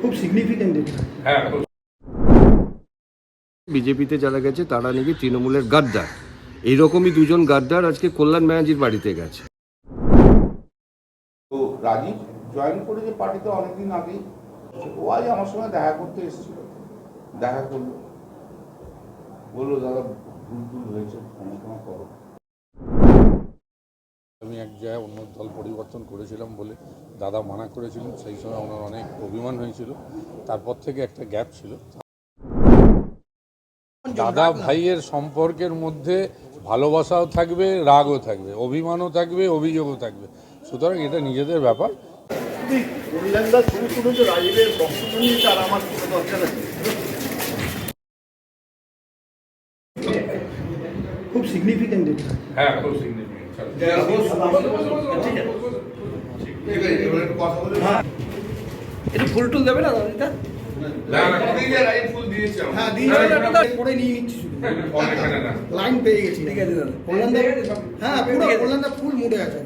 খুব সিগনিফিক্যান্ট এটা। হ্যাঁ বিজেপিতে যারা গেছে তারা নাকি তৃণমূলের গাদ্দার। এইরকমই দুজন গাদ্দার আজকে কল্যাণ ব্যানার্জির বাড়িতে গেছে। তো রাজীব জয়েন করেছে পার্টিতে অনেকদিন আগেই ও আজ আমার সঙ্গে দেখা করতে এসেছিল। দেখা করল। বলল দাদা ভুল ভুল হয়েছে ক্ষমা ক্ষমা করো। এক জায়গায় অন্য দল পরিবর্তন করেছিলাম বলে দাদা মানা করেছিলেন সেই সময় ওনার অনেক অভিমান হয়েছিল। তারপর থেকে একটা গ্যাপ ছিল। দাদা ভাইয়ের সম্পর্কের মধ্যে ভালোবাসাও থাকবে রাগও থাকবে অভিমানও থাকবে অভিযোগও থাকবে। সুতরাং এটা নিজেদের ব্যাপার। কোনো দরকার আছে খুব হ্যাঁ একটু ফুল টুল দেবে না দাদিটা? হ্যাঁ নিয়ে লাইন পেয়ে গেছি। ঠিক আছে দাদা। হ্যাঁ ফুল মুডে আছে।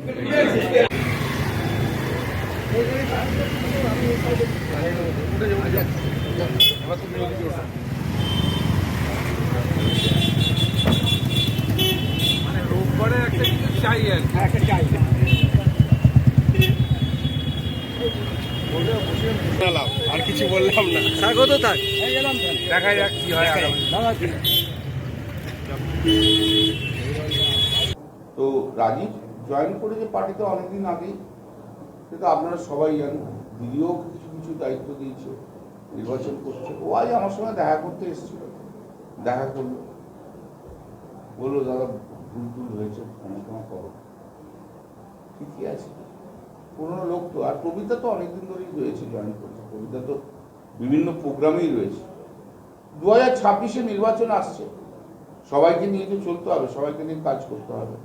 আর কিছু বললাম না। স্বাগত থাক। দেখা যাক কি হয় আগামী তো রাজীব জয়েন করেছে পার্টিতে অনেকদিন আগেই সেটা আপনারা সবাই জানেন। দিদিও কিছু কিছু দায়িত্ব দিয়েছে নির্বাচন করছে। ও আজ আমার সঙ্গে দেখা করতে এসেছিল। দেখা করল বলল দাদা ভুল ভুল হয়েছে ক্ষমা ক্ষমা করো ঠিকই আছে। পুরোনো লোক তো, আর কবিতা তো অনেকদিন ধরেই রয়েছে জয়েন করেছে কবিতা তো বিভিন্ন প্রোগ্রামেই রয়েছে। দু হাজার ছাব্বিশে নির্বাচন আসছে। সবাইকে নিয়ে তো চলতে হবে, সবাইকে নিয়ে কাজ করতে হবে।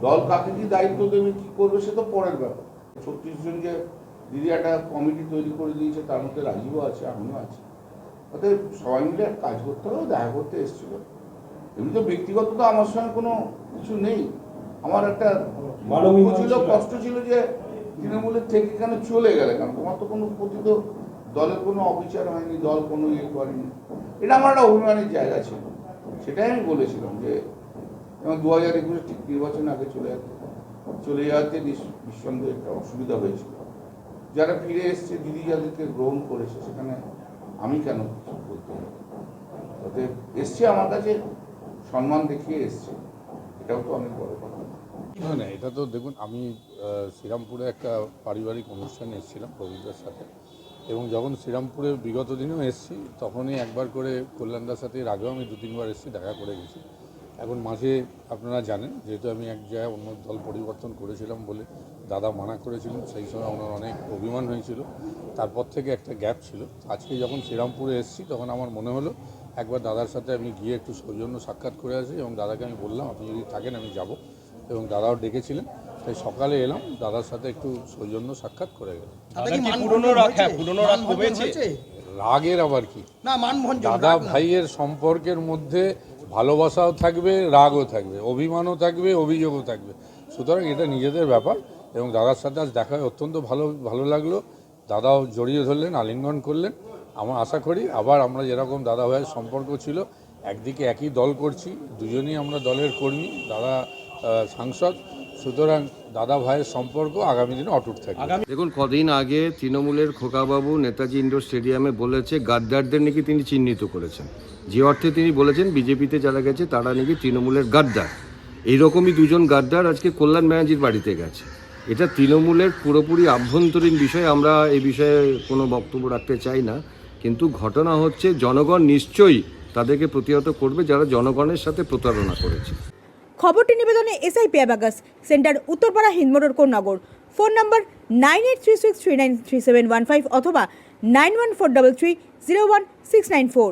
দল কাকে কি দায়িত্ব দেবে, কি করবে, সে তো পরের ব্যাপার। ছত্রিশ জন যে দিদি একটা কমিটি তৈরি করে দিয়েছে, তার মধ্যে রাজীবও আছে, আমিও আছি। অতএব সবাই মিলে কাজ করতে হবে, দেখা করতে এসেছিল। এমনি তো ব্যক্তিগত তো আমার সঙ্গে কোনো কিছু নেই। আমার একটা ছিল কষ্ট ছিল যে তৃণমূলের থেকে কেন চলে গেলে কারণ তোমার তো কোনো প্রতি তো দলের কোনো অবিচার হয়নি দল কোনো ইয়ে করেনি। এটা আমার একটা অভিমানের জায়গা ছিল। সেটাই আমি বলেছিলাম যে যেমন দু হাজার একুশে ঠিক নির্বাচন আগে চলে চলে যাওয়াতে নিঃসন্দেহে একটা অসুবিধা হয়েছিল। যারা ফিরে এসছে দিদি যাদেরকে গ্রহণ করেছে সেখানে আমি কেন বলতে অতএব এসছে আমার কাছে সম্মান দেখিয়ে এসছে, এটাও তো অনেক বড় কথা। না না, এটা তো দেখুন, আমি শ্রীরামপুরে একটা পারিবারিক অনুষ্ঠানে এসেছিলাম প্রবীরদার সাথে এবং যখন শ্রীরামপুরে বিগত দিনেও এসেছি, তখনই একবার করে কল্যাণদার সাথে এর আগেও আমি দু তিনবার এসেছি, দেখা করে গেছি। এখন মাঝে আপনারা জানেন যেহেতু আমি এক জায়গায় অন্য দল পরিবর্তন করেছিলাম বলে দাদা মানা করেছিলেন সেই সময় ওনার অনেক অভিমান হয়েছিল। তারপর থেকে একটা গ্যাপ ছিল। আজকে যখন শ্রীরামপুরে এসেছি তখন আমার মনে হলো একবার দাদার সাথে আমি গিয়ে একটু সৌজন্য সাক্ষাৎ করে আসি এবং দাদাকে আমি বললাম আপনি যদি থাকেন আমি যাব। এবং দাদাও ডেকেছিলেন। তাই সকালে এলাম দাদার সাথে একটু সৌজন্য সাক্ষাৎ করে গেলাম। হ্যাঁ পুরনো রাগ রাগের আবার কি? না দাদা ভাইয়ের সম্পর্কের মধ্যে ভালোবাসাও থাকবে, রাগও থাকবে, অভিমানও থাকবে, অভিযোগও থাকবে। সুতরাং এটা নিজেদের ব্যাপার এবং দাদার সাথে আজ দেখা অত্যন্ত ভালো ভালো লাগল। দাদাও জড়িয়ে ধরলেন, আলিঙ্গন করলেন। আমার আশা করি আবার আমরা যেরকম দাদা ভাইয়ের সম্পর্ক ছিল, একদিকে একই দল করছি, দুজনেই আমরা দলের কর্মী, দাদা সাংসদ। সুতরাং দাদা ভাইয়ের সম্পর্ক আগামী দিনে অটুট থাকবে। দেখুন, কদিন আগে তৃণমূলের খোকাবাবু নেতাজি ইন্ডোর স্টেডিয়ামে বলেছে, গাদ্দারদের নাকি তিনি চিহ্নিত করেছেন। যে অর্থে তিনি বলেছেন, বিজেপিতে যারা গেছে, তারা নাকি তৃণমূলের গাদ্দার। এইরকমই দুজন গাদ্দার আজকে কল্যাণ ব্যানার্জির বাড়িতে গেছে। এটা তৃণমূলের পুরোপুরি আভ্যন্তরীণ বিষয়, আমরা এই বিষয়ে কোনো বক্তব্য রাখতে চাই না। কিন্তু ঘটনা হচ্ছে, জনগণ নিশ্চয়ই তাদেরকে প্রতিহত করবে, যারা জনগণের সাথে প্রতারণা করেছে। খবরটি নিবেদনে এসআই পেয়াবাগাস সেন্টার উত্তরপাড়া হিন্দমোটর নগর phone number nine eight three six three nine three seven one five অথবা nine one four double three zero one six nine four.